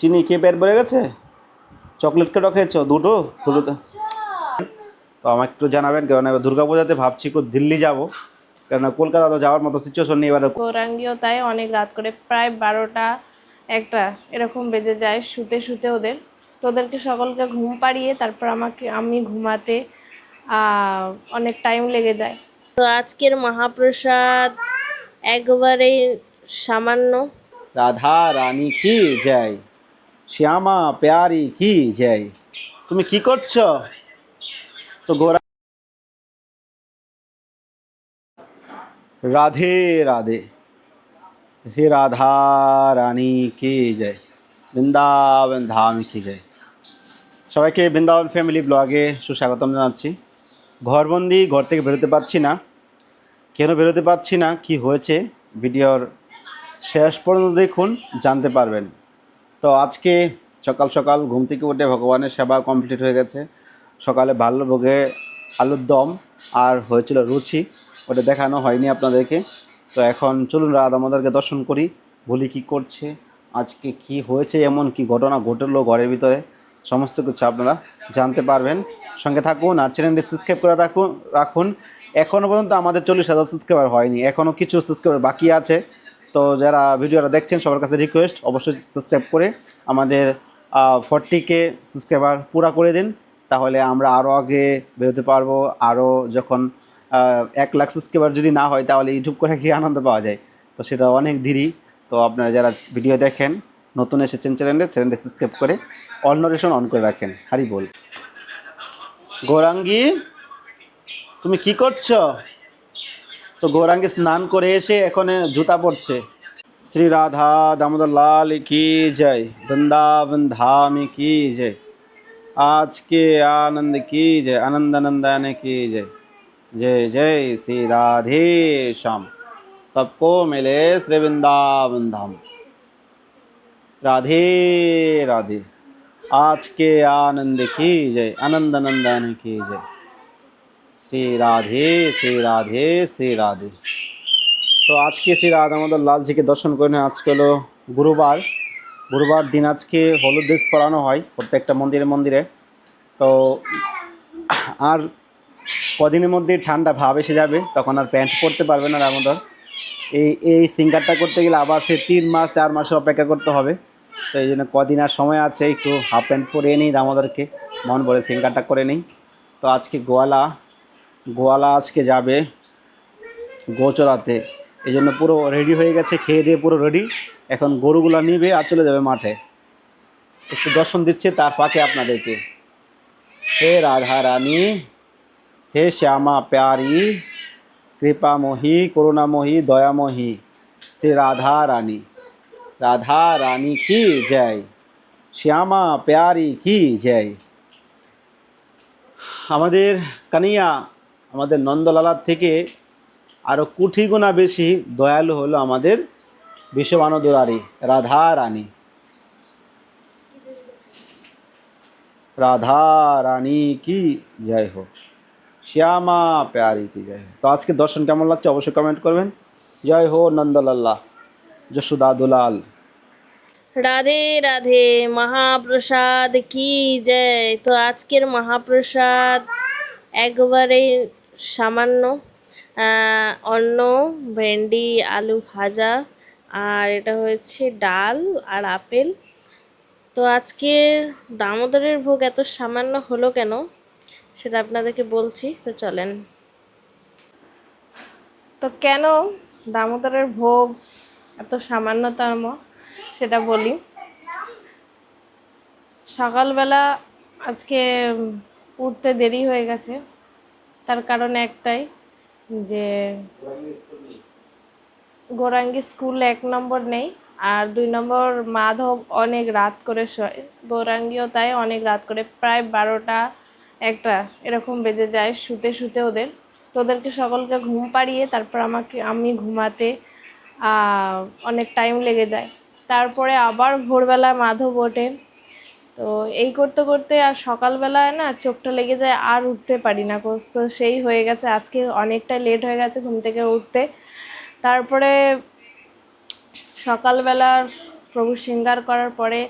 চিনি খেয়ে পেট ভরে গেছে? চকলেট কেটো খেয়েছো? দুটো? দুটো তো তো আমাকে একটু জানাবেন কারণ এবার দুর্গাপূজাতে ভাবছি একটু দিল্লি যাব। কারণ কলকাতা তো যাওয়ার মতো সিচুয়েশন নেই এবার গৌরাঙ্গীও তাই অনেক রাত করে প্রায় বারোটা একটা এরকম বেজে যায় শুতে শুতে ওদের। তো ওদেরকে সকলকে ঘুম পাড়িয়ে তারপর আমাকে আমি ঘুমাতে অনেক টাইম লেগে যায়। তো আজকের মহাপ্রসাদ একবারে সামান্য। রাধা রানী কি? জয়। শ্যামা, প্যারি, কি জয়? তুমি কি করছ? তো গোরা রাধে রাধে। শ্রী রাধা রানী, কি জয়? বৃন্দাবন ধাম, কি জয়? সবাইকে বৃন্দাবন ফ্যামিলি ব্লগে সুস্বাগতম জানাচ্ছি। ঘরবন্দি, ঘর থেকে বেরোতে পারছি না। কেন বেরোতে পারছি না? কি হয়েছে? ভিডিওর শেষ পর্যন্ত দেখুন, জানতে পারবেন। তো আজকে সকাল সকাল ঘুম থেকে উঠে ভগবানের সেবা কমপ্লিট হয়ে গেছে। সকালে ভালো ভোগে আলুর দম আর হয়েছিল রুচি, ওটা দেখানো হয়নি আপনাদেরকে। তো এখন চলুন রাত আমাদেরকে দর্শন করি, বলি কি করছে, আজকে কি হয়েছে, এমন কি ঘটনা ঘটলো ঘরের ভিতরে, সমস্ত কিছু আপনারা জানতে পারবেন। সঙ্গে থাকুন আর চ্যানেলটি সাবস্ক্রাইব করে রাখুন রাখুন। এখনও পর্যন্ত আমাদের চল্লিশ হাজার সাবস্ক্রাইবার হয়নি এখনও কিছু সাবস্ক্রাইবার বাকি আছে। তো যারা ভিডিওটা দেখছেন, সবার কাছে রিকোয়েস্ট অবশ্যই সাবস্ক্রাইব করে আমাদের ফর্টিকে সাবস্ক্রাইবার পুরা করে দিন। তাহলে আমরা আরও আগে বেরোতে পারব। আরও যখন এক লাখ সাবস্ক্রাইবার যদি না হয়, তাহলে ইউটিউব করে কি আনন্দ পাওয়া যায়। তো সেটা অনেক দেরি। তো আপনারা যারা ভিডিও দেখেন, নতুন এসেছেন চ্যানেলে চ্যানেলটি সাবস্ক্রাইব করে অল নোটিফিকেশন অন করে রাখেন। হারি বল। গৌরাঙ্গী, তুমি কি করছ? তো গৌরাঙ্গী স্নান করে এসে এখন জুতা পরছে শ্রী রাধা দামোদর লাল কি জয় বৃন্দাবন ধাম কি জয় आज के आनंद की जय आनंद नंदन की जय जय जय श्री राधे श्याम सबको मिले श्री वृंदावन धाम राधे राधे आज के आनंद की जय आनंद नंदन की जय শ্রী রাধে শ্রী রাধে শ্রী রাধে। তো আজকে শ্রী রাধা আমাদের লালজিকে দর্শন করে নিয়ে আজকে হলো গুরুবার। গুরুবার দিন আজকে হলুদ ড্রেস পরানো হয় প্রত্যেকটা মন্দিরে মন্দিরে। তো আর কদিনের মধ্যে ঠান্ডা ভাব এসে যাবে, তখন আর প্যান্ট পরতে পারবে না দামোদর। এই এই সিঙ্গারটা করতে গেলে আবার সে তিন মাস, চার মাস অপেক্ষা করতে হবে। তো এই জন্য কদিন আর সময় আছে, একটু হাফ প্যান্ট পরিয়ে নিই দামোদরকে। মন বলে সিঙ্গারটা করে নিই। তো আজকে গোয়ালা গোয়ালা আজকে যাবে গোচরাতে। এই জন্য পুরো রেডি হয়ে গেছে, খেয়ে দিয়ে পুরো রেডি এখন গরুগুলো নিবে আর চলে যাবে মাঠে। একটু দর্শন দিচ্ছে তার ফাঁকে আপনাদেরকে। হে রাধা রানী হে শ্যামা প্যারি কৃপামোহী করুণামোহী দয়ামোহী শ্রী রাধা রানী রাধা রানী কি জয়? শ্যামা প্যারি কি জয়? আমাদের কানিয়া আমাদের নন্দলালার থেকে আরও কুঠি গুণা বেশি দয়ালু হলো আমাদের বিশ্বমানদুরারি রাধা রানী। রাধা রানী কি জয় হোক। শ্যামা প্যারি কি জয় হোক। তো আজকে দর্শন কেমন লাগছে অবশ্যই কমেন্ট করবেন। জয় হো নন্দলাল্লাহ যশোদা দুলাল রাধে রাধে, মহাপ্রসাদ কি জয়। তো আজকের মহাপ্রসাদ একবারে সামান্য অন্ন, ভেন্ডি, আলু ভাজা, আর এটা হয়েছে ডাল আর আপেল। তো আজকের দামোদরের ভোগ এত সামান্য হলো কেন সেটা আপনাদেরকে বলছি, তো চলেন। তো কেন দামোদরের ভোগ এত সামান্যতম সেটা বলি। সকালবেলা আজকে উঠতে দেরি হয়ে গেছে তার কারণ একটাই যে গৌরাঙ্গী স্কুল এক নম্বর নেই আর দুই নম্বর মাধব অনেক রাত করে শোয়। গৌরাঙ্গীও তাই অনেক রাত করে প্রায় বারোটা একটা এরকম বেজে যায় শুতে শুতে ওদের। তো ওদেরকে সকলকে ঘুম পাড়িয়ে তারপর আমাকে, আমি ঘুমাতে অনেক টাইম লেগে যায়। তারপরে আবার ভোরবেলা মাধব ওঠে। তো এই করতে করতে আর সকালবেলায় না চোখটা লেগে যায় আর উঠতে পারি না তো সেই হয়ে গেছে, আজকে অনেকটা লেট হয়ে গেছে ঘুম থেকে উঠতে। তারপরে সকালবেলার প্রভু শৃঙ্গার করার পরে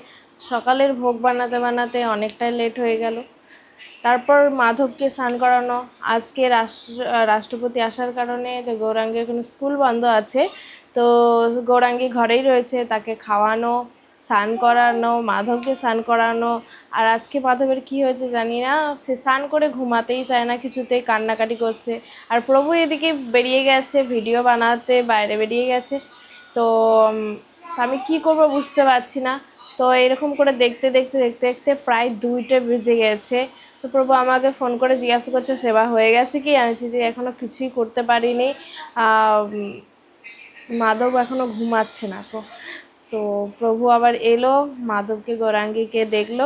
সকালের ভোগ বানাতে বানাতে অনেকটাই লেট হয়ে গেল। তারপর মাধবকে স্নান করানো, আজকে রাষ্ট্র রাষ্ট্রপতি আসার কারণে গৌরাঙ্গের কোনো স্কুল বন্ধ আছে, তো গৌরাঙ্গী ঘরেই রয়েছে, তাকে খাওয়ানো স্নান করানো, মাধবকে স্নান করানো, আর আজকে মাধবের কি হয়েছে জানি না, সে স্নান করে ঘুমাতেই চায় না কিছুতেই কান্নাকাটি করছে। আর প্রভু এদিকে বেরিয়ে গেছে, ভিডিও বানাতে বাইরে বেরিয়ে গেছে। তো আমি কি করব বুঝতে পারছি না। তো এরকম করে দেখতে দেখতে দেখতে দেখতে প্রায় দুইটা বেজে গেছে। তো প্রভু আমাকে ফোন করে জিজ্ঞাসা করছে, সেবা হয়ে গেছে কি? আমি যে এখনও কিছুই করতে পারিনি। মাধব এখনও ঘুমাচ্ছে না। তো তো প্রভু আবার এলো, মাধবকে, গৌরাঙ্গীকে দেখল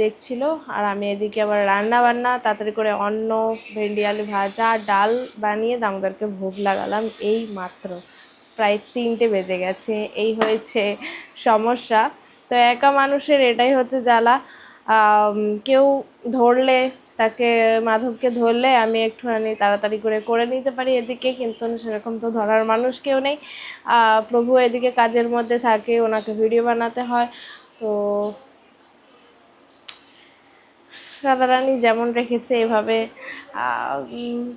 দেখছিল, আর আমি এদিকে আবার রান্না বান্না, তাড়াতাড়ি করে অন্ন, ভেন্ডি, আলু ভাজা, ডাল বানিয়ে দামোদরকে ভোগ লাগালাম এই মাত্র। প্রায় তিনটে বেজে গেছে, এই হয়েছে সমস্যা। তো একা মানুষের এটাই হচ্ছে জ্বালা। কেউ ধরলে তাকে, মাধবকে ধরলে আমি একটুখানি তাড়াতাড়ি করে করে নিতে পারি এদিকে, কিন্তু সেরকম তো ধরার মানুষ কেউ নেই। প্রভু এদিকে কাজের মধ্যে থাকে, ওনাকে ভিডিও বানাতে হয়। তো রাধারানী যেমন রেখেছে এভাবে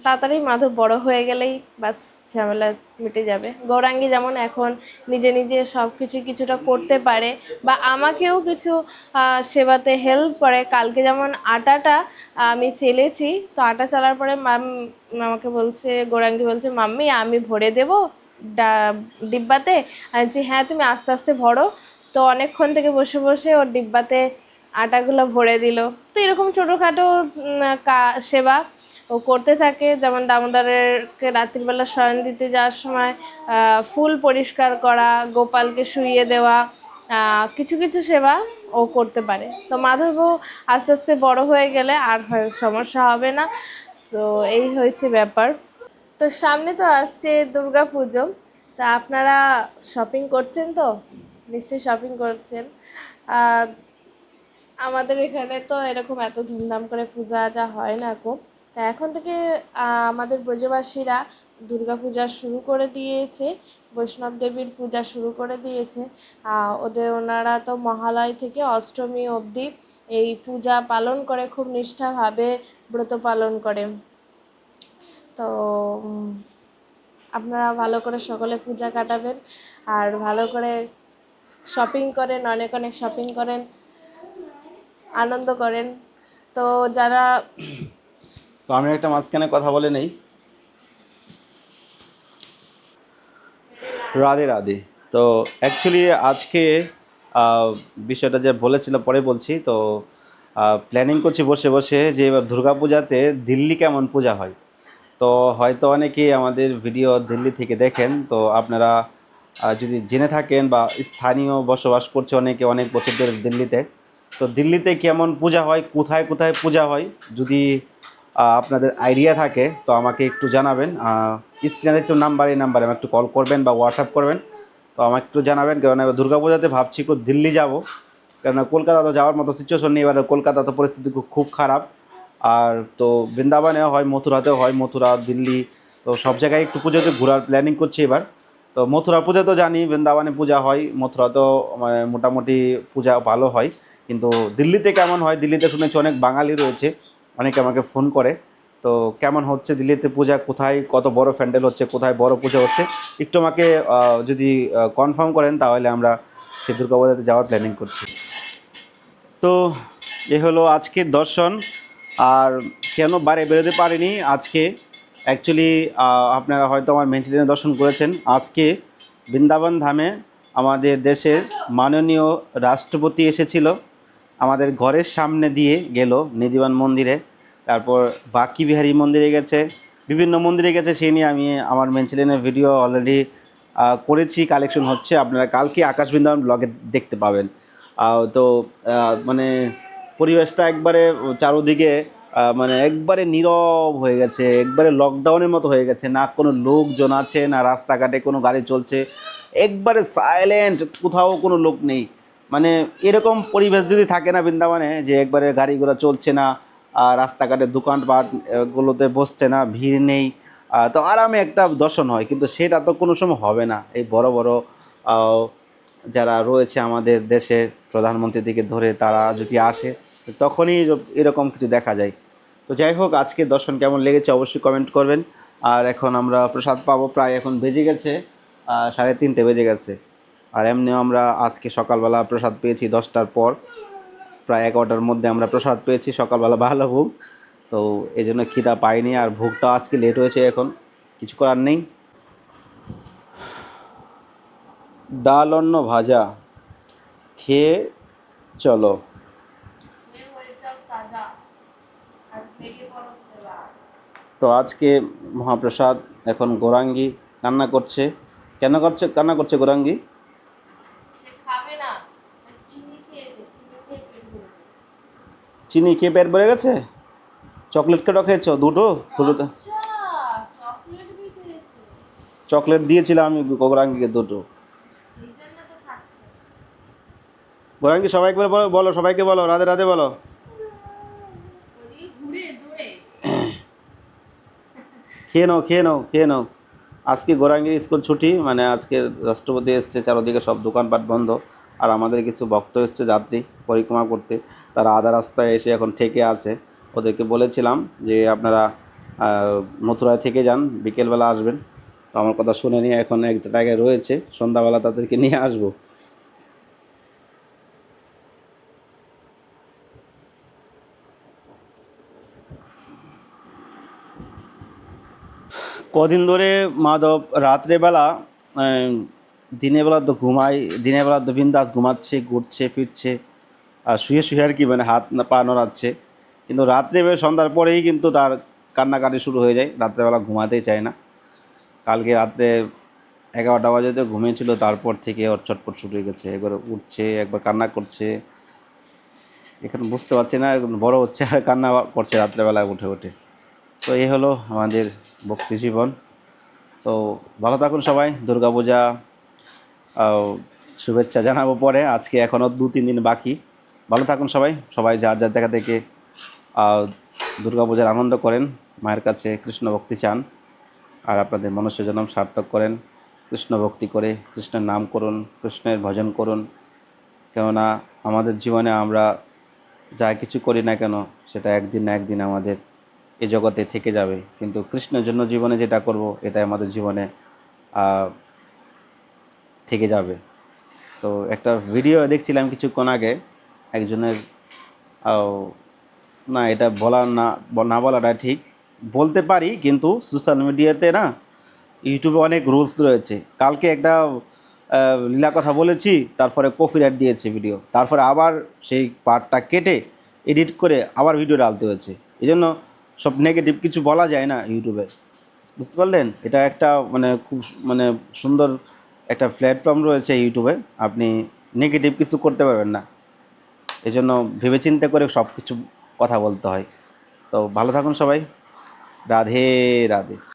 তাড়াতাড়ি মাধব বড় হয়ে গেলেই বাস ঝামেলা মিটে যাবে। গৌরাঙ্গী যেমন এখন নিজে নিজে সব কিছু কিছুটা করতে পারে বা আমাকেও কিছু সেবাতে হেল্প করে। কালকে যেমন আটাটা আমি চেলেছি, তো আটা চালার পরে মাম আমাকে বলছে, গৌরাঙ্গী বলছে, মাম্মি, আমি ভরে দেবো ডিব্বাতে? আমি হ্যাঁ তুমি আস্তে আস্তে ভরো। তো অনেকক্ষণ থেকে বসে বসে ওর ডিব্বাতে আটাগুলো ভরে দিল। তো এরকম ছোটোখাটো সেবা ও করতে থাকে। যেমন দামোদরেরকে রাত্রিবেলা শয়ন দিতে যাওয়ার সময় ফুল পরিষ্কার করা, গোপালকে শুইয়ে দেওয়া কিছু কিছু সেবা ও করতে পারে। তো মাধবও আস্তে আস্তে বড় হয়ে গেলে আর সমস্যা হবে না। তো এই হয়েছে ব্যাপার। তো সামনে তো আসছে দুর্গা পুজো। তা আপনারা শপিং করছেন তো? নিশ্চয়ই শপিং করছেন। আমাদের এখানে তো এরকম এত ধুমধাম করে পূজা যা হয় না খুব তা এখন থেকে আমাদের ব্রজবাসীরা দুর্গা পূজা শুরু করে দিয়েছে, বৈষ্ণব দেবীর পূজা শুরু করে দিয়েছে। ওদের ওনারা তো মহালয় থেকে অষ্টমী অবধি এই পূজা পালন করে, খুব নিষ্ঠাভাবে ব্রত পালন করে। তো আপনারা ভালো করে সকলে পূজা কাটাবেন, আর ভালো করে শপিং করেন, অনেক অনেক শপিং করেন। আনন্দ করেন। তো যারা তো আমি একটা মাঝখানে কথা বলে নেই। রাধে রাধে। তো অ্যাকচুয়ালি আজকে বিষয়টা যে বলেছিলাম, পরে বলছি। তো প্ল্যানিং করছি বসে বসে যে এবার দুর্গা পূজাতে দিল্লি কেমন পূজা হয়। তো হয়তো অনেকেই আমাদের ভিডিও দিল্লি থেকে দেখেন। তো আপনারা যদি জেনে থাকেন বা স্থানীয় বসবাস করছে অনেকে অনেক বছর ধরে দিল্লিতে। তো দিল্লিতে কেমন পূজা হয়? কোথায় কোথায় পূজা হয়? যদি আপনাদের আইডিয়া থাকে, তো আমাকে একটু জানাবেন। স্ক্রিনে একটু নাম্বার এই নাম্বারে আমাকে একটু কল করবেন বা হোয়াটসঅ্যাপ করবেন। তো আমাকে একটু জানাবেন কারণ এবার দুর্গাপূজাতে ভাবছি একটু দিল্লি যাব। কেননা কলকাতা তো যাওয়ার মতো সিচুয়েশন নেই, এবার কলকাতা তো পরিস্থিতি খুব- খুব খারাপ। আর তো বৃন্দাবনেও হয়, মথুরাতেও হয়, মথুরা, দিল্লি, তো সব জায়গায় একটু পুজোতে ঘোরার প্ল্যানিং করছি এবার। তো মথুরা পূজা তো জানি, বৃন্দাবনে পূজা হয়, মথুরাতেও মানে মোটামুটি পূজা ভালো হয়। কিন্তু দিল্লিতে কেমন হয়? দিল্লিতে শুনেছি অনেক বাঙালি রয়েছে, অনেকে আমাকে ফোন করে। তো কেমন হচ্ছে দিল্লিতে পূজা? কোথায়? কত বড় প্যান্ডেল হচ্ছে? কোথায় বড় পূজা হচ্ছে? একটু আমাকে যদি কনফার্ম করেন, তাহলে আমরা সেই দুর্গাপূজাতে যাওয়ার প্ল্যানিং করছি। তো এ হলো আজকের দর্শন। আর কেন বাইরে বেরোতে পারিনি আজকে? অ্যাকচুয়ালি আপনারা হয়তো আমার মেনচিলিনে দর্শন করেছেন। আজকে বৃন্দাবন ধামে আমাদের দেশের মাননীয় রাষ্ট্রপতি এসেছিল। আমাদের ঘরের সামনে দিয়ে গেল নিধিবান মন্দিরে। তারপর বাকি বিহারী মন্দিরে গেছে, বিভিন্ন মন্দিরে গেছে, সেই নিয়ে আমি আমার মেনচিলিনের ভিডিও অলরেডি করেছি কালেকশন হচ্ছে। আপনারা কালকে আকাশ বৃন্দাবন ব্লগে দেখতে পাবেন। তো মানে পরিবেশটা একবারে চারোদিকে মানে একবারে নীরব হয়ে গেছে, একবারে লকডাউনের মতো হয়ে গেছে। না কোনো লোকজন আছে, না রাস্তাঘাটে কোনো গাড়ি চলছে। একবারে সাইলেন্ট কোথাও কোনো লোক নেই। মানে এরকম পরিবেশ যদি থাকে না বৃন্দাবনে যে একবারে গাড়িগুলো চলছে না আর রাস্তাঘাটে দোকানপাট আহ, বসছে না ভিড় নেই তো আরামে একটা দর্শন হয়। কিন্তু সেটা তো কোনো সময় হবে না। এই বড় বড় যারা রয়েছে আমাদের দেশে প্রধানমন্ত্রী থেকে ধরে তারা যদি আসে তখনই এরকম কিছু দেখা যায়। তো যাই হোক আজকে দর্শন কেমন লেগেছে অবশ্যই কমেন্ট করবেন। আর এখন আমরা প্রসাদ পাবো প্রায় এখন বেজে গেছে সাড়ে তিনটে বেজে গেছে। আর এমনিও আমরা আজকে সকালবেলা প্রসাদ পেয়েছি দশটার পর। প্রায় এগারোটার মধ্যে আমরা প্রসাদ পেয়েছি, সকালবেলা ভালো ভোগ। তো এই জন্য খিদা পাইনি আর ভোগটা আজকে লেট হয়েছে এখন। কিছু করার নেই। ডাল, অন্ন ভাজা। খেয়ে চলো। তো আজকে মহাপ্রসাদ, এখন গোরাঙ্গি কান্না করছে। কেন করছে, কান্না করছে গোরাঙ্গি সে খাবে না চিনি খেয়েছে চিনি খেয়ে পেট ভরে গেছে। চিনি খেয়ে পেট ভরে গেছে? চকলেট কেটো খেয়েছো? দুটো? দুটোতে আচ্ছা চকলেট দিয়েছিলাম আমি গোরাঙ্গিকে দুটো। গোরাঙ্গি সবাইকে বলো বলো সবাইকে বলো রাধে রাধে বলো। খেয়ে নাও খেয়ে নাও খেয়ে নাও। আজকে গোরাঙ্গির স্কুল ছুটি মানে আজকে রাষ্ট্রপতি এসছে চারদিকে সব দোকানপাট বন্ধ। আর আমাদের কিছু ভক্ত এসছে, যাত্রী পরিক্রমা করতে। তারা আধা রাস্তায় এসে এখন থেকে আছে। ওদেরকে বলেছিলাম যে আপনারা মথুরায় থেকে যান, বিকেলবেলা আসবেন। তো আমার কথা শুনে নিয়ে এখন একটা জায়গায় রয়েছে, সন্ধ্যাবেলা তাদেরকে নিয়ে আসব। কদিন ধরে মাধব, রাত্রেবেলা দিনের বেলা তো ঘুমাই, দিনের বেলা তো বিন্দাস ঘুমাচ্ছে, ঘুরছে, ফিরছে। আর শুয়ে শুয়ে আর কি মানে হাত পা নড়াচ্ছে। কিন্তু রাত্রে সন্ধ্যার পরেই কিন্তু তার কান্নাকাটি শুরু হয়ে যায়। রাত্রেবেলা ঘুমাতেই চায় না। কালকে রাত্রে এগারোটা বাজেতে ঘুমিয়েছিল, তারপর থেকে ওর চটপট শুরু হয়ে গেছে। একবার উঠছে, একবার কান্না করছে। এখানে বুঝতে পারছি না বড় হচ্ছে আর কান্না করছে রাত্রেবেলায় উঠে উঠে। তো এই হলো আমাদের ভক্তি জীবন। তো ভালো থাকুন সবাই, দুর্গাপূজা শুভেচ্ছা জানাব পরে। আজকে এখনও দু, তিন দিন বাকি। ভালো থাকুন সবাই। সবাই যার যার জায়গা থেকে দুর্গাপূজার আনন্দ করেন, মায়ের কাছে কৃষ্ণ ভক্তি চান, আর আপনাদের মনুষ্য জন্ম সার্থক করেন, কৃষ্ণ ভক্তি করে কৃষ্ণের নাম করুন, কৃষ্ণের ভজন করুন। কেননা আমাদের জীবনে আমরা যা কিছু করি না কেন, সেটা একদিন না একদিন আমাদের এ জগতে থেকে যাবে। কিন্তু কৃষ্ণের জন্য জীবনে যেটা করব, এটাই আমাদের জীবনে থেকে যাবে। তো একটা ভিডিও দেখছিলাম কিছুক্ষণ আগে, একজনের না, এটা বলার না না বলাটা ঠিক। বলতে পারি, কিন্তু সোশ্যাল মিডিয়াতে না ইউটিউবে অনেক রুলস রয়েছে। কালকে একটা লীলা কথা বলেছি, তারপরে কপিরাইট দিয়েছে ভিডিও তারপরে আবার সেই পার্টটা কেটে এডিট করে আবার ভিডিও ডালতে হয়েছে। এই জন্য সব নেগেটিভ কিছু বলা যায় না ইউটিউবে বুঝতে পারলেন? এটা একটা মানে খুব মানে সুন্দর একটা প্ল্যাটফর্ম রয়েছে ইউটিউবে আপনি নেগেটিভ কিছু করতে পারবেন না। এজন্য জন্য ভেবেচিন্তে করে সব কিছু কথা বলতে হয়। তো ভালো থাকুন সবাই। রাধে রাধে।